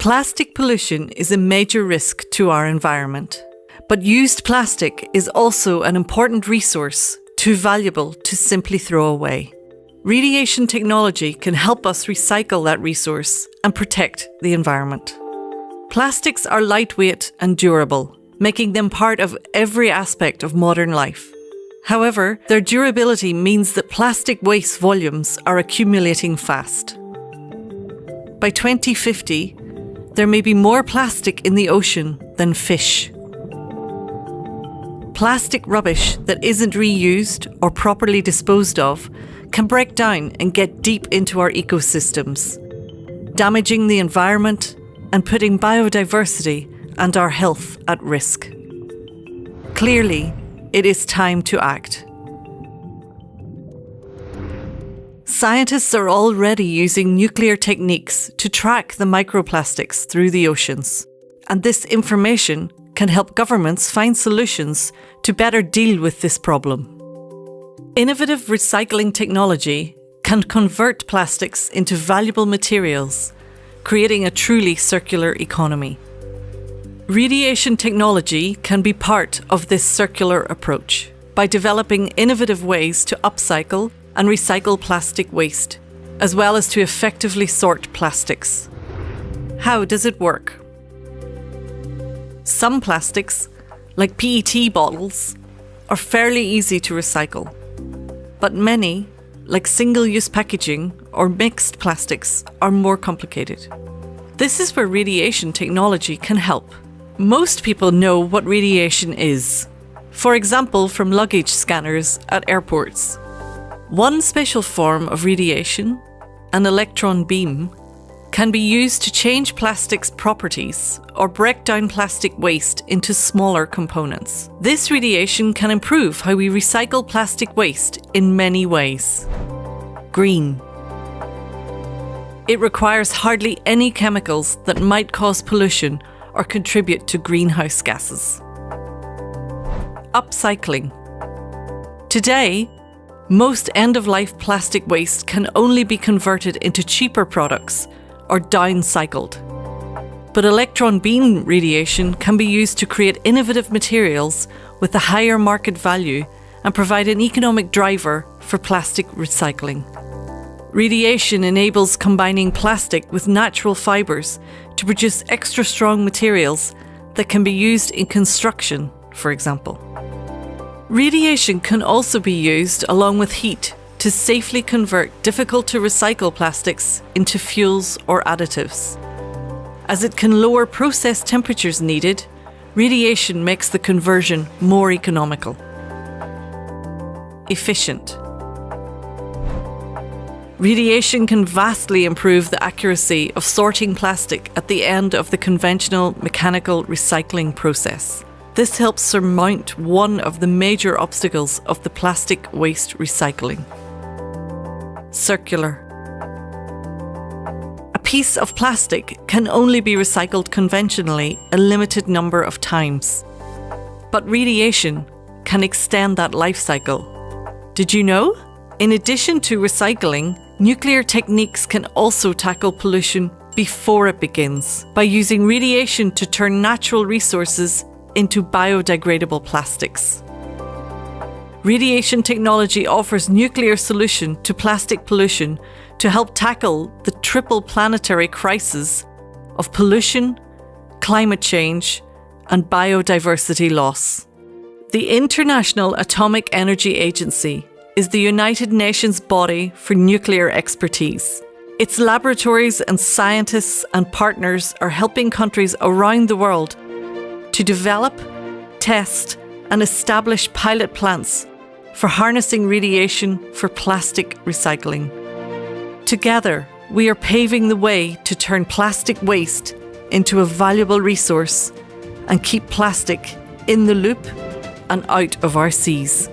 Plastic pollution is a major risk to our environment. But used plastic is also an important resource, too valuable to simply throw away. Radiation technology can help us recycle that resource and protect the environment. Plastics are lightweight and durable, making them part of every aspect of modern life. However, their durability means that plastic waste volumes are accumulating fast. By 2050, there may be more plastic in the ocean than fish. Plastic rubbish that isn't reused or properly disposed of can break down and get deep into our ecosystems, damaging the environment and putting biodiversity and our health at risk. Clearly, it is time to act. Scientists are already using nuclear techniques to track the microplastics through the oceans. And this information can help governments find solutions to better deal with this problem. Innovative recycling technology can convert plastics into valuable materials, creating a truly circular economy. Radiation technology can be part of this circular approach by developing innovative ways to upcycle and recycle plastic waste, as well as to effectively sort plastics. How does it work? Some plastics, like PET bottles, are fairly easy to recycle. But many, like single use packaging or mixed plastics, are more complicated. This is where radiation technology can help. Most people know what radiation is, for example, from luggage scanners at airports. One special form of radiation, an electron beam, can be used to change plastic's properties or break down plastic waste into smaller components. This radiation can improve how we recycle plastic waste in many ways. Green. It requires hardly any chemicals that might cause pollution or contribute to greenhouse gases. Upcycling. Today, most end of life plastic waste can only be converted into cheaper products or downcycled. But electron beam radiation can be used to create innovative materials with a higher market value and provide an economic driver for plastic recycling. Radiation enables combining plastic with natural fibres to produce extra strong materials that can be used in construction, for example. Radiation can also be used along with heat to safely convert difficult to recycle plastics into fuels or additives. As it can lower process temperatures needed, radiation makes the conversion more economical. Efficient. Radiation can vastly improve the accuracy of sorting plastic at the end of the conventional mechanical recycling process. This helps surmount one of the major obstacles of the plastic waste recycling. Circular. A piece of plastic can only be recycled conventionally a limited number of times. But radiation can extend that life cycle. Did you know? In addition to recycling, nuclear techniques can also tackle pollution before it begins by using radiation to turn natural resources into biodegradable plastics. Radiation technology offers nuclear solution to plastic pollution to help tackle the triple planetary crisis of pollution, climate change, and biodiversity loss. The International Atomic Energy Agency is the United Nations body for nuclear expertise. Its laboratories and scientists and partners are helping countries around the world to develop, test, and establish pilot plants for harnessing radiation for plastic recycling. Together, we are paving the way to turn plastic waste into a valuable resource and keep plastic in the loop and out of our seas.